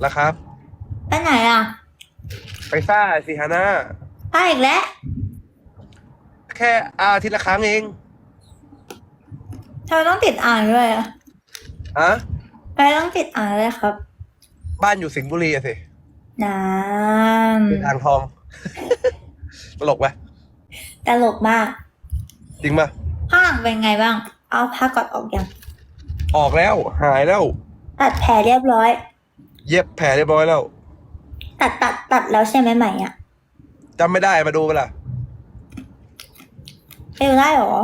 แล้วครับ ไปไหนอะ ไปซ่าสิฮาน่าไปอีกแล้วแค่อาทิตย์ละครั้งเองทำไมต้องติดอ่านด้วยอะอะทำไมต้องติดอ่านเลยครับ บ้านอยู่สิงห์บุรีอะสิน้เป็นอ่างทอง ตลกไหมำตลกมากจริงปะข้างหลังเป็นไงบ้าง เอาผ้ากอดออกยัง ออกแล้วหายแล้ว ตัดแผลเรียบร้อย เย็บแผลเรียบร้อยแล้วตัดตัดตัดแล้วใช่ไหมใหม่อะจำไม่ได้มาดูเปะล่าเอวได้เหรอ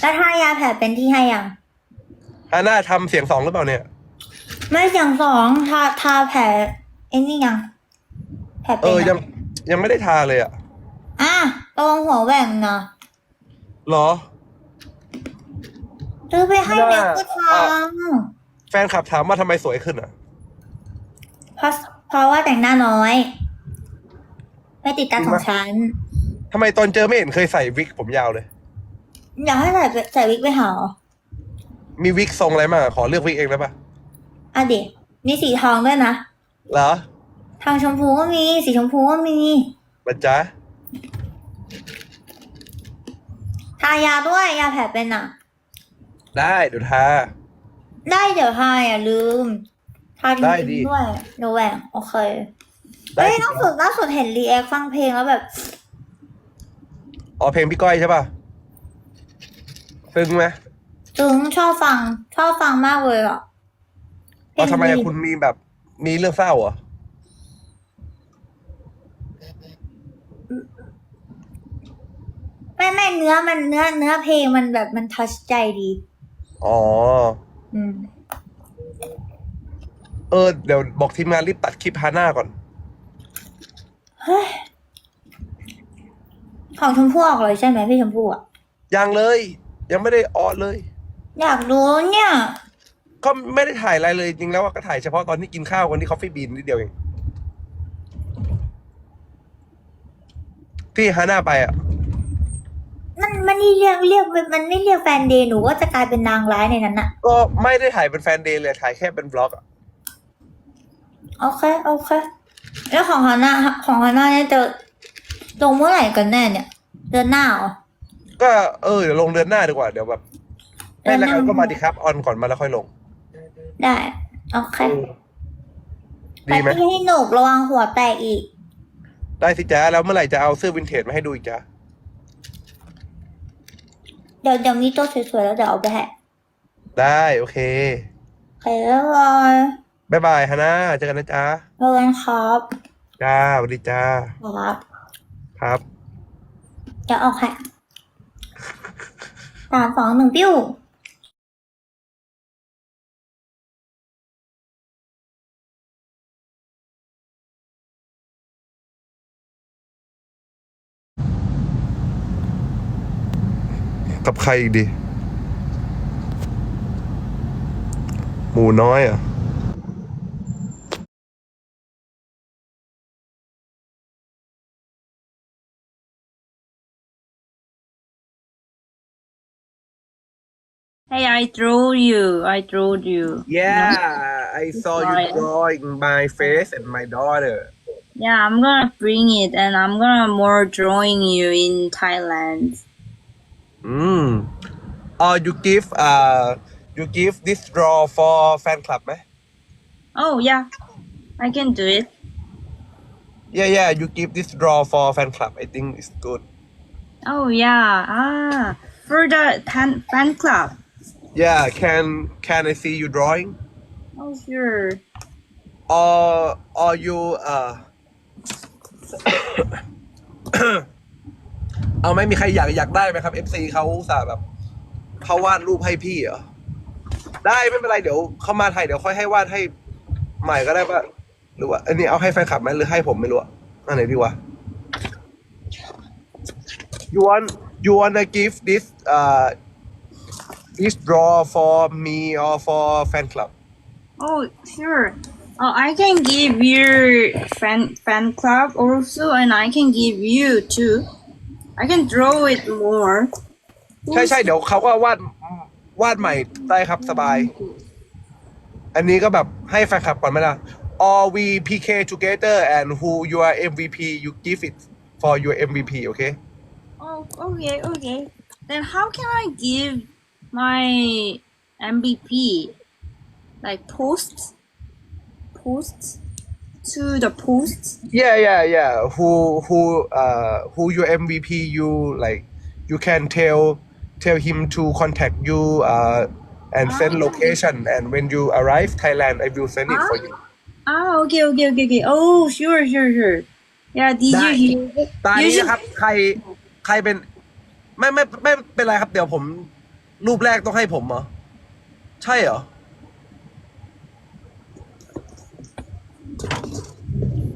แล้วทายาแผลเป็นที่ให้ยัง ฮาน่าทำเสียงสองหรือเปล่าเนี่ย ไม่อย่างสองทาทาแผลไอ้นี่ยัง แผลเอเป็นออะยังยังไม่ได้ทาเลยอะอะตรงหัวแหว่งนะเหรอ ซื้อไปให้เด็กก็ทอะ แฟนคลับถามว่าทำไมสวยขึ้นอะำเพราะเพราะว่าแต่งหน้าน้อย ไม่ติดตาของฉันทำไมตอนเจอไม่เห็นเคยใส่วิกผมยาวเลย อยากให้ใส่ใส่วิกไปหาเหรอมีวิกทรงอะไรมาขอเลือกวิกเองได้ปะอะเดี๋ยวมีสีทองด้วยนะเหรอทางชมพูก็มี สีชมพูก็มีมาจ๊ะทายาด้วยยาแผลเป็นอะ ได้เดี๋ยวทา ได้เดี๋ยวทาอย่าลืมทาจได้ริดิงๆด้วยเดี๋ยวแหว่งโอเคได้เฮ้ยสิล่าสุดล่าสุดเห็นรีแอคฟังเพลงแล้วแบบ อ๋อเพลงพี่ก้อยใช่ปะซึ้งไหมจึงชอบฟัง ชอบฟังมากเลยอะอ๋อทำไมเพลอะงดีคุณมีแบบมีเรื่องเศร้าเหรอไม่ไม่เนื้อมันเนื้อเนื้อเพลงมันแบบมันทัชใจดี อ๋อ อืมเออเดี๋ยวบอกทีมงานรีบตัดคลิปฮาน่าก่อน เฮ้ยของชมพู่ออกเลยใช่ไหมพี่ชมพู่อะ ยังเลย ยังไม่ได้ออนเลย อยากรู้เนี่ย ก็ไม่ได้ถ่ายอะไรเลยจริงแล้วอะก็ถ่ายเฉพาะตอนที่กินข้าวกันที่คอฟฟี่บีนนิดเดียวเองที่ฮาน่าไปอะ มันมันนี่เรียกเรียกมันไม่เรียกแฟนเดย์หนูก็จะกลายเป็นนางร้ายในนั้นอะก็ไม่ได้ถ่ายเป็นแฟนเดย์เลยถ่ายแค่เป็นบล็อกอะโอเคโอเคแล้วของฮาน่าของฮาน่าเนี่ยจะลงเมื่อไหร่กันแน่เนี่ย เดือนหน้าเหรอก็เออเดี๋ยวลงเดือนหน้าดีกว่าเดี๋ยวแบบให้รายการก็มาดีครับออนก่อนมาแล้วค่อยลง ได้โอเคดีไหมปที่ให้หนุกระวังหัวแตกอีก ได้สิจ้าแล้วเมื่อไหร่จะเอาเสื้อวินเทจมาให้ดูอีกจ้าเดี๋ยวเดี๋ยวมีตัวสวยๆแล้วเดี๋ยวเอาไปให้ได้โอเคโอเคแล้วบายบ๊ายบายฮาน่าเจอกันนะจ้าเจอกันครับจ้าสวัสดีจ้าครับครับเดี๋ยวเอาให้สามสองหนึ่งปิ้ว กับใครอีกดี หมูน้อยเหรอ่ะ Hey, I drew you. I drew you. Yeah I saw you Sorry. drawing my face and my daughter Yeah, I'm gonna bring it and I'm gonna more drawing you in Thailand. อืม or you give uh you give this draw for fan club ไหม Oh yeah, I can do it. Yeah yeah you give this draw for fan club I think it's good Oh yeah. Ah, for the fan fan club. Yeah can can I see you drawing Oh sure. or or you uh เอาไหม่มีใครอยากอยากได้ไหมครับ FC เขาสาแบบเขาวาดรูปให้พี่เหรอได้ไม่เป็นไรเดี๋ยวเขามาไทยเดี๋ยวค่อยให้วาดให้ใหม่ก็ได้ปะหรือว่าอันนี้เอาให้แฟนคลับไหมหรือให้ผมไม่รู้อะอันไหนดีวะ you want you wanna give this uh this draw for me or for fan club Oh sure. Oh, I can give your fan fan club also, and I can give you too. I can draw it more. ใช่ใช่เดี๋ยวเขาก็วาดวาดใหม่ได้ครับสบาย อันนี้ก็แบบให้แฟนคลับก่อนไหมล่ะ all we PK together and who you are MVP you give it for your MVP okay Oh, okay, okay. Then how can I give my MVP? Like post, post To the post. yeah yeah yeah who who uh who your MVP you like you can tell tell him to contact you uh and send Ah. location and when you arrive Thailand I will send it for you Ah, okay, okay, okay, okay. Oh, sure, sure, sure. Yeah, did you Nice. hear? ตอน You นี้ should- นะครับใครใครเป็นไม่ไม่ไม่เป็นไรครับ เดี๋ยวผม รูปแรกต้องให้ผมเหรอ ใช่เหรอ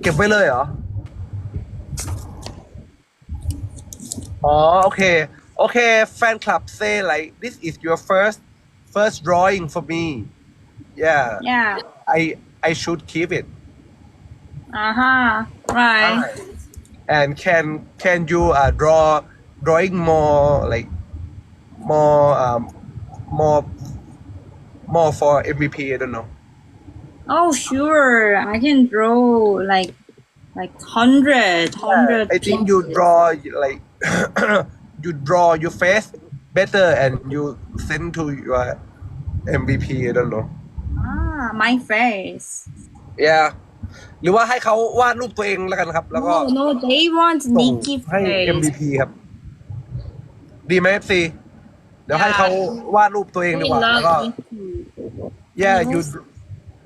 เก็บไว้เลยเหรอ อ๋อ โอเค โอเค แฟนคลับ say like this is your first first drawing for me yeah Yeah. I I should keep it Uh huh. Right. and can can you uh, draw drawing more like more um more more for MVP I don't know Oh, sure. I can draw like like hundred, hundred. I think you draw like you draw your face better and you send to your MVP I don't know Ah, my face. yeah หรือว่าให้เขาวาดรูปตัวเองแล้วกันครับ แล้วก็ No, no, they want ส่ง Nikki ให้ face. MVP ครับ ดีไหม FC เดี๋ยวให้ Yeah. เขาวาดรูปตัวเอง They ดีกว่าแล้วก็ love Nikki. yeah And you also-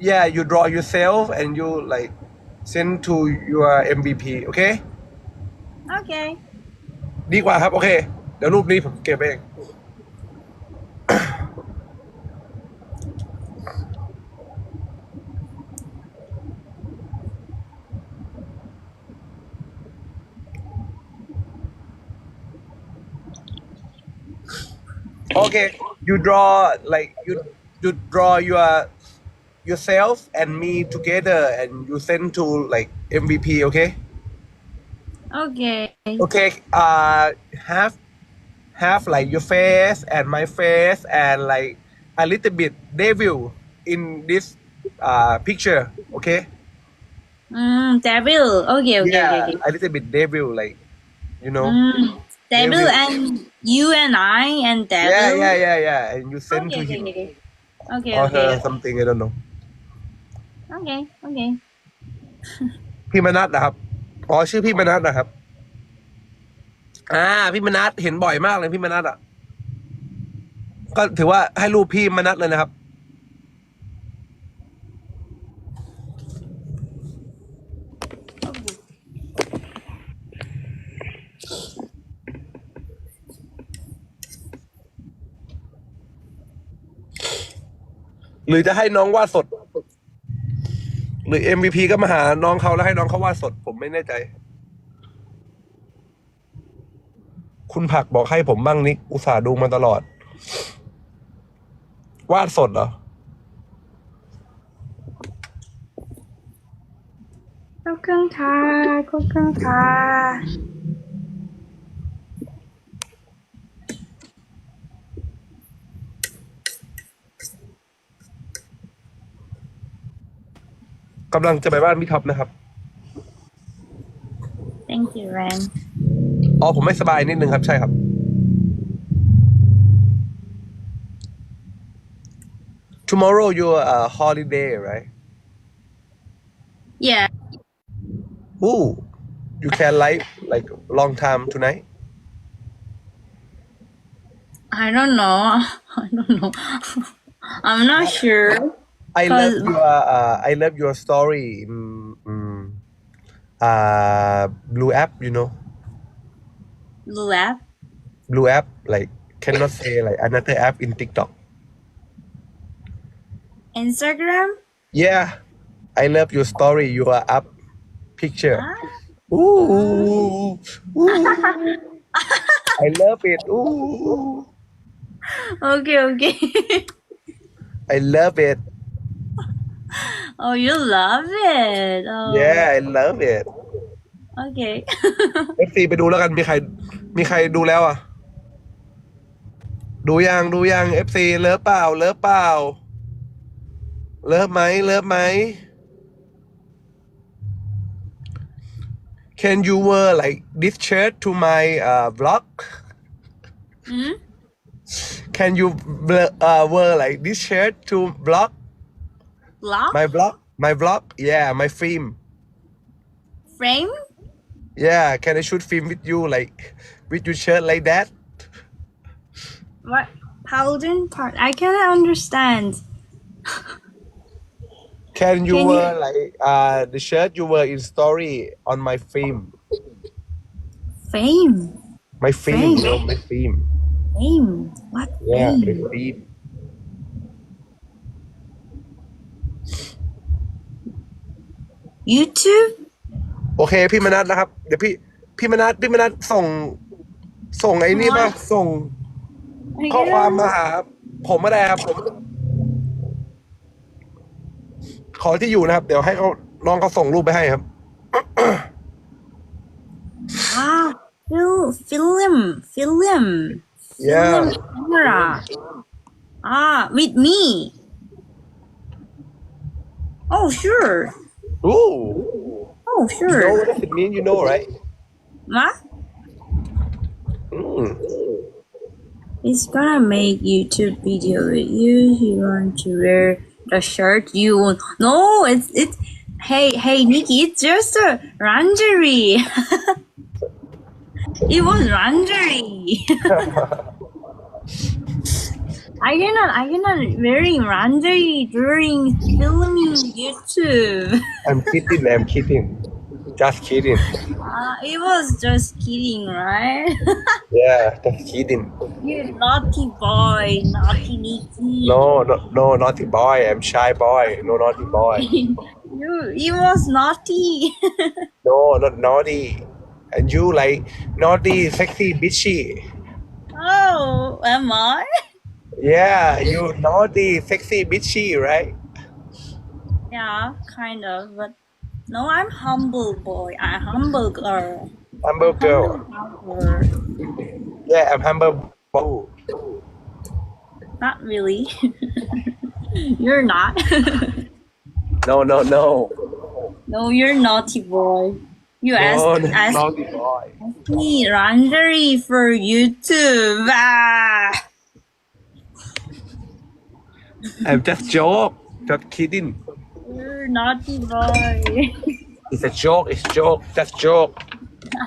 yeah you draw yourself and you like send to your MVP โอเค Okay. ดีกว่าครับ โอเค เดี๋ยวรูปนี้ผมเก็บเอง okay you draw like you you draw your yourself and me together and you send to like MVP okay Okay. okay uh have have like your face and my face and like a little bit devil in this uh picture okay Mm, devil. Okay, okay, yeah okay. okay. a little bit devil like you know Mm, devil Devil. and you and I and devil. yeah yeah yeah yeah and you send Okay, to okay, him okay. Okay, or her something I don't know Okay, okay. พี่มนัทนะครับ อ๋อชื่อพี่มนัทนะครับ อ่า พี่มนัทเห็นบ่อยมากเลยพี่มนัทอะ ก็ถือว่าให้รูปพี่มนัทเลยนะครับ หรือจะให้น้องวาดสด หรือ MVP ก็มาหาน้องเขาแล้วให้น้องเขาวาดสด ผมไม่แน่ใจ คุณผักบอกให้ผมบ้างนิก อุตส่าห์ดูมาตลอด วาดสดเหรอขอบคุณค่ะขอบคุณค่ะ กำลังจะไปบ้านพี่ท็อปนะครับ Thank you, Ren. อ๋อผมไม่สบายนิดนึงครับใช่ครับ tomorrow your uh, holiday right Yeah. Ooh you can live like long time tonight I don't know. I don't know. I'm not sure. I love your uh, I love your story in mm, uh, blue app you know Blue app. blue app like cannot say like another app in TikTok Instagram. yeah I love your story your up picture Ah. ooh, ooh. I love it ooh Okay, okay. I love it oh, you love it. Oh, yeah I love it Okay. FC ไปดูแล้วกันมีใคร มีใครดูแล้วอะ ดูยังดูยัง FC เลิฟเปล่าเลิฟเปล่าเลิฟไหมเลิฟไหม Can you wear like this shirt to my uh vlog Hmm? Can you bl- uh wear like this shirt to vlog Block? my vlog my vlog yeah my film Frame? yeah can I shoot film with you like with your shirt like that What? Pardon? Part? I cannot understand. Can you Can you- like uh the shirt you wear in story on my film Fame? my film Fame. know my film Fame? What yeah fame? ทูบโอเค พี่มนัทนะครับ เดี๋ยวพี่พี่มนัทพี่มนัทส่ง ส่งไอ้นี่มาส่ง ข้อความมาหาผมมาได้ครับผม ขอที่อยู่นะครับ เดี๋ยวให้เขาน้องเขาส่งรูปไปให้ครับว้าวฟิลฟิลมฟิลม yeah camera ah with me oh sure ooh oh you know sure what it mean you know right what mm. He's gonna make YouTube video with you. He want to wear the shirt you want. No, it's it's. Hey hey Nikki, it's just a lingerie. it was lingerie. I cannot I cannot wearing lingerie during filming YouTube. I'm kidding I'm kidding just kidding Uh, it was just kidding, right? yeah just kidding you naughty boy, naughty Nikki. no no no naughty boy I'm shy boy no naughty boy you you was naughty. No, not naughty. And you like naughty, sexy, bitchy. oh, am I? Yeah, you naughty, sexy, bitchy, right? Yeah, kind of, but no, I'm humble boy. I'm humble girl. Humble girl. Humble. Yeah, I'm humble. boy. Not really. you're not. No, no, no. no, you're naughty boy. You No, asked, no, asked naughty boy. me lingerie for YouTube. Ah. Eh, I'm just joke. Just kidding. You're naughty boy. It's a joke. It's joke. Just joke.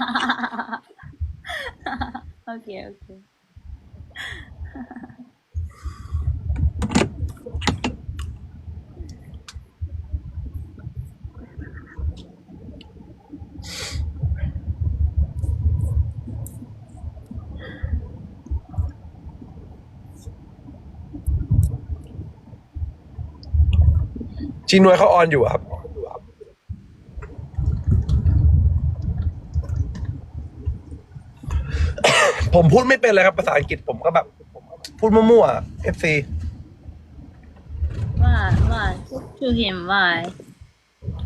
okay, okay. จีนวยเขาออนอยู่อะครับ ผมพูดไม่เป็นเลยครับภาษาอังกฤษผมก็แบบ พูดมั่วๆ FC Why? Why? Talk to him. Why?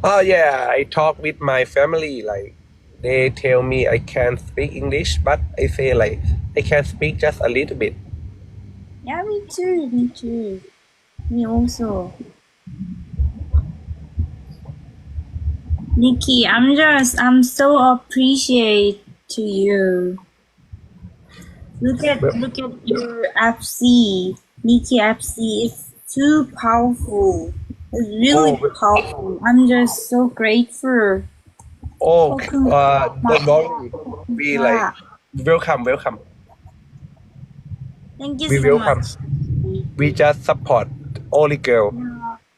Oh yeah, I talk with my family. Like they tell me I can't speak English, but I say like I can speak just a little bit. Yeah, me too. Me too. Me also. Nikki, I'm just, I'm so appreciate to you. Look at, look at your FC, Nikki FC. It's too powerful. It's really Oh. powerful. I'm just so grateful. Oh, uh, don't worry. We like welcome, welcome. Thank you We so welcome. much. We just support only girl.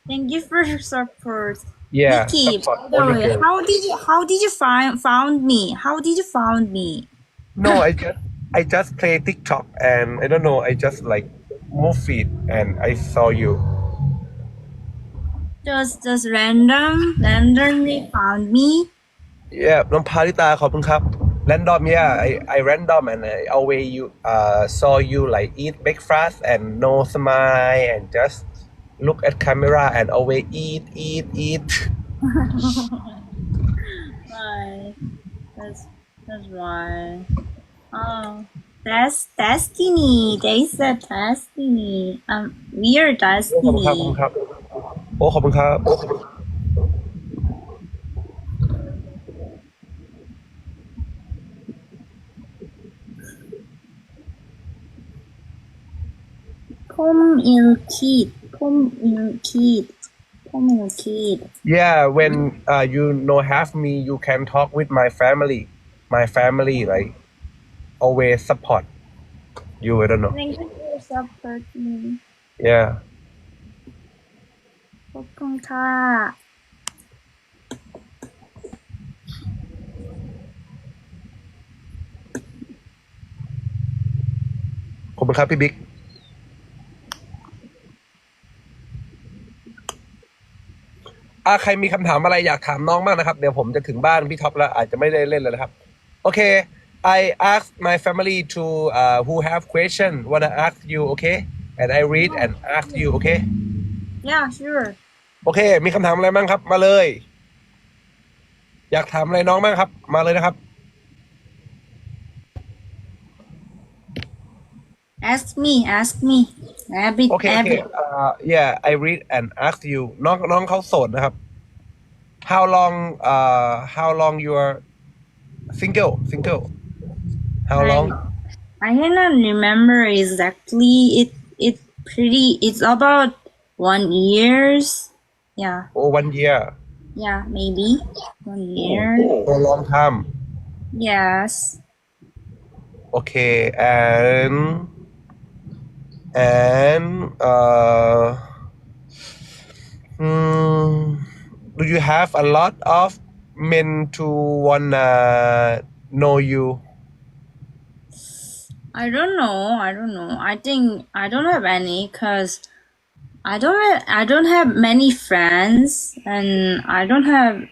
Thank you for your support. Yeah, Nikki, support by the only way, girl. how did you how did you find found me? How did you found me? No, I just I just play TikTok and I don't know. I just like move feed and I saw you. Just just random randomly found me. Yeah, น้องพาริตาขอบคุณครับ Random, yeah, I, I random and I always you uh saw you like eat breakfast and no smile and just look at camera and always eat, eat, eat. Why? That's that's why. Oh, that's destiny. They said destiny. Um, we are ขอบคุณครับขอบ destiny. คุณครับ โอ้ขอบคุณครับ Pom il kid. Pom il kid. Pom il kid. Yeah, when uh, you know have me, you can talk with my family. My family like always support you. I don't know. Thank you for supporting. Yeah. ขอบคุณค่ะ ขอบคุณครับพี่บิ๊ก อ่าใครมีคำถามอะไรอยากถามน้องบ้างนะครับ เดี๋ยวผมจะถึงบ้านพี่ท็อปแล้วอาจจะไม่ได้เล่นแล้วนะครับ โอเค I ask my family to uh, who have question wanna ask you okay and I read and ask you okay Yeah sure โอเค มีคำถามอะไรบ้างครับ มาเลย อยากถามอะไรน้องบ้างครับ มาเลยนะครับ ask me ask me Rabbit โอเค โอเค rabbit uh, yeah I read and ask you น้องน้องเขาโสดนะครับ how long uh how long you are single single how long I cannot remember exactly. It it pretty. It's about one years. Yeah, oh one year yeah, maybe one year. oh long time Yes. okay and and uh hmm, do you have a lot of men to wanna know you I don't know. I don't know. I think I don't have any because I don't have I don't have many friends and I don't have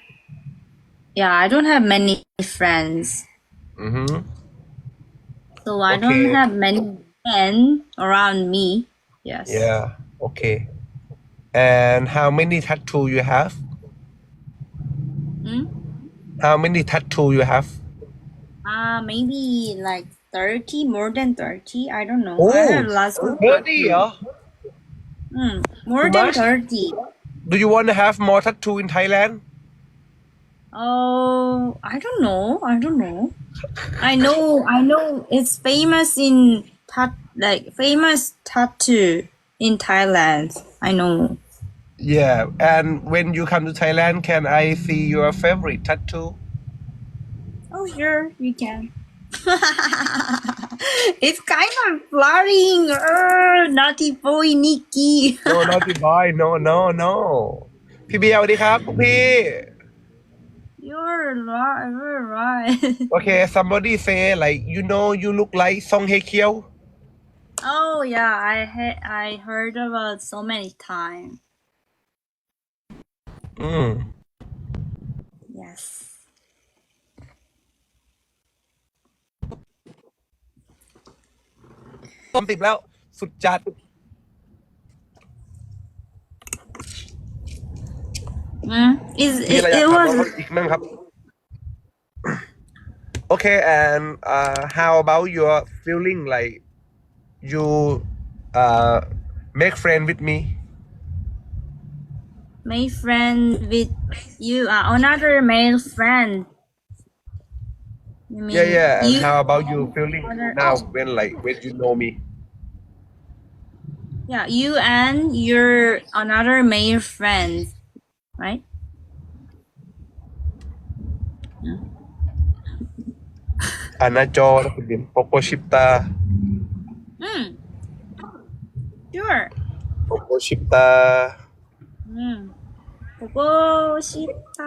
yeah I don't have many friends. mm-hmm. So I don't Okay. have many men around me. Yes. Yeah. Okay. And how many tattoo you have? Hmm? How many tattoo you have? Uh maybe like thirty, more than thirty. I don't know. I Oh, have lots of Thirty, yeah. Hmm, more than much? thirty. Do you want to have more tattoo in Thailand? Oh, I don't know. I don't know. I know. I know. It's famous in tat like famous tattoo in Thailand. I know. Yeah. And when you come to Thailand, can I see your favorite tattoo? Oh, sure, you can. it's kind of flattering. Uh, naughty boy, Nikki. No, not the boy. No, no, no. พี่เบียร์สวัสดีครับพวกพี่ You're right. You're right. Okay, somebody say like you know you look like Song Hye Kyo. oh yeah, I he- I heard about so many times. Mm. Yes. ต้มติดแล้ว สุดจัด Mm. Is มี it, อะไรอยาก it ถามน้อง was อีกมั้งครับ Okay and uh how about your feeling like you uh, make friend with me? Make friend with you, uh, another male friend. yeah, yeah. And how about you feeling now oh. when like when you know me? Yeah, you and your another male friend, right? Anna Joe, Popo Shipta, Mm. Sure. 보고 싶다. 음. 보고 싶다.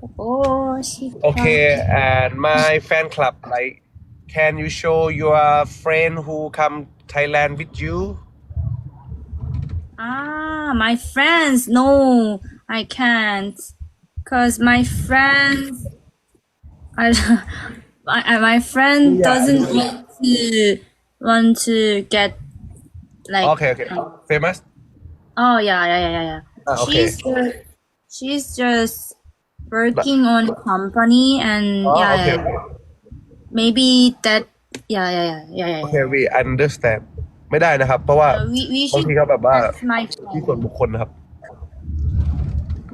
보고 싶다. Okay, and my fan club, like, can you show your friend who come Thailand with you? Ah, my friends. No, I can't, cause my friends, I, my friend doesn't want to want to get like. Okay okay famous Oh yeah, yeah, yeah, yeah, yeah. Ah, okay. She's just she's just working on company and oh, yeah, okay yeah, okay maybe that. Yeah, yeah, yeah, yeah, yeah. okay we understand ไม่ได้นะครับ เพราะว่า Uh, we we บาง should. ทีเขาแบบว่า That's my ที่ friend. ส่วนบุคคลนะครับ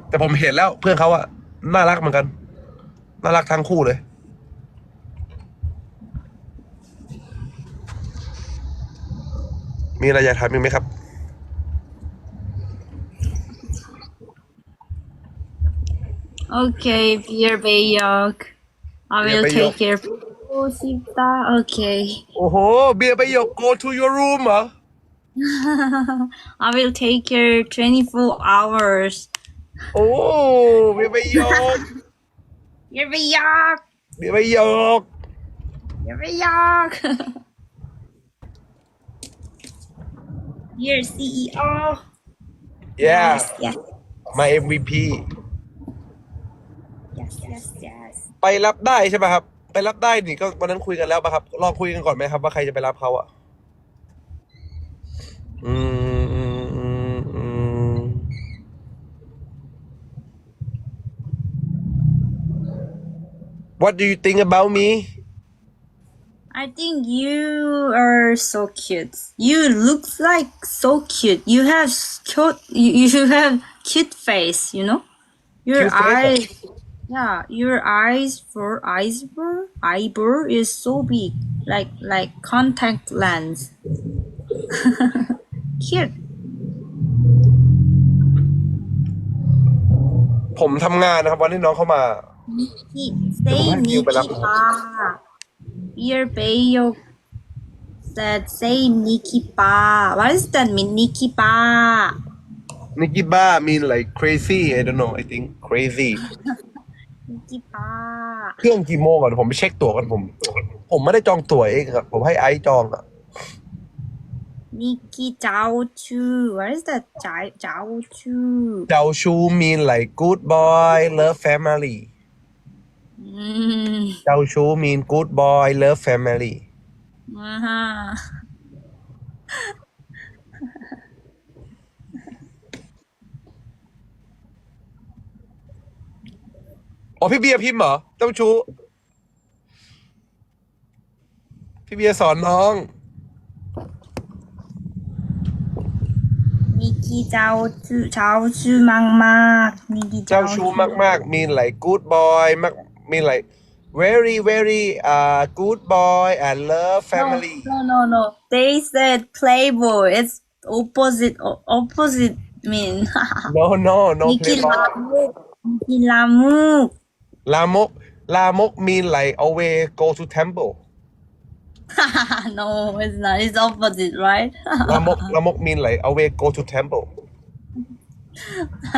แต่ผมเห็นแล้วเพื่อนเขาอะน่ารักเหมือนกัน น่ารักทั้งคู่เลย มีอะไรอยากถามอีกไหมครับ Okay, Pierre Bayok. I Pierre will Bayok. take care. Oh, Sita. Okay. โอ้โห เบียร์ไปหยก go to your room เหรอ I will take care 24 hours. โอ้เบียร์ไปหยก Pierre Bayok. เบียร์ไปหยก Pierre Bayok. Your CEO. yeah Yes. my MVP Yes. Yes. Yes. ไปรับได้ใช่ป่ะครับ ไปรับได้นี่ก็วันนั้นคุยกันแล้วป่ะครับลองคุยกันก่อนไหมครับ ว่าใครจะไปรับเขาอะอืมอืมอืมอืม What do you think about me I think you are so cute. You look like so cute. You have s- cute. You, you should have cute face. You know, your Cute face? eyes. Yeah, your eyes for eyebrow eyebrow is so big, like like contact lens. cute. ผมทำงานนะครับ วันที่น้องเข้ามา He, say Come on, you Nikki belak- Pa. Your Bayo said say Nikki Pa. What does that mean, Nikki Pa? นิกกี้บ้า mean like crazy I don't know I think crazy Nikki Pa. เครื่องกี่โมงอะเดี๋ยวผมไปเช็คตั๋วกันผม ผมไม่ได้จองตั๋วเองครับ ผมให้ไอซ์จองอะ Nikki Zhao Chu. What is that? Zhao Zhao Chu. เจ้าชู mean like good boy love family Mm. เจ้าชู mean good boy love family Uh-huh. อ๋อพี่เบียร์พิมพ์เหรอเจ้าชูพี่เบียร์สอนน้อง Nikki Zhao Chu. Zhao Chu Mang Mak. Nikki เจ้า Zhao ชู Chu. มากๆ mean like good boy มาก mean like very very uh good boy and love family No, no, no, no. They said playboy. It's opposite. o- Opposite mean. no no no Nikki playboy Lamuk. Nikki Lamuk. ลามก ลามก mean like always go to temple no, it's not. It's opposite, right? ลามก ลามก mean like always go to temple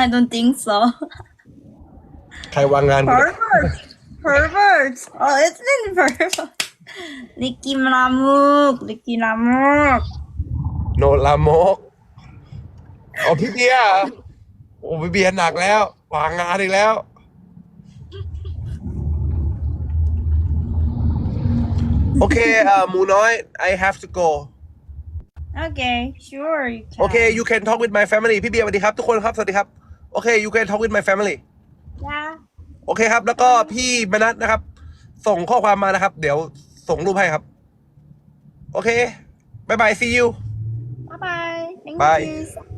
I don't think so. ใครวางงานกูเนี่ย Pervert. Pervert. Oh, it's been pervert. Nikki Lamuk. Nikki Lamuk. โนลามกอ๋อพี่เบียร์เหรอโอ้พี่เบียร์หนักแล้ววางงานอีกแล้ว โอเคเอ่อหมูน้อย I have to go Okay, sure. You can. โอเค you can talk with my family พี่เบียร์สวัสดีครับทุกคนครับ สวัสดีครับโอเค you can talk with my family Yeah. โอเคครับ แล้วก็พี่มนัทนะครับ ส่งข้อความมานะครับ เดี๋ยวส่งรูปให้ครับ โอเคบายบาย see you Bye bye. Thank Bye. you.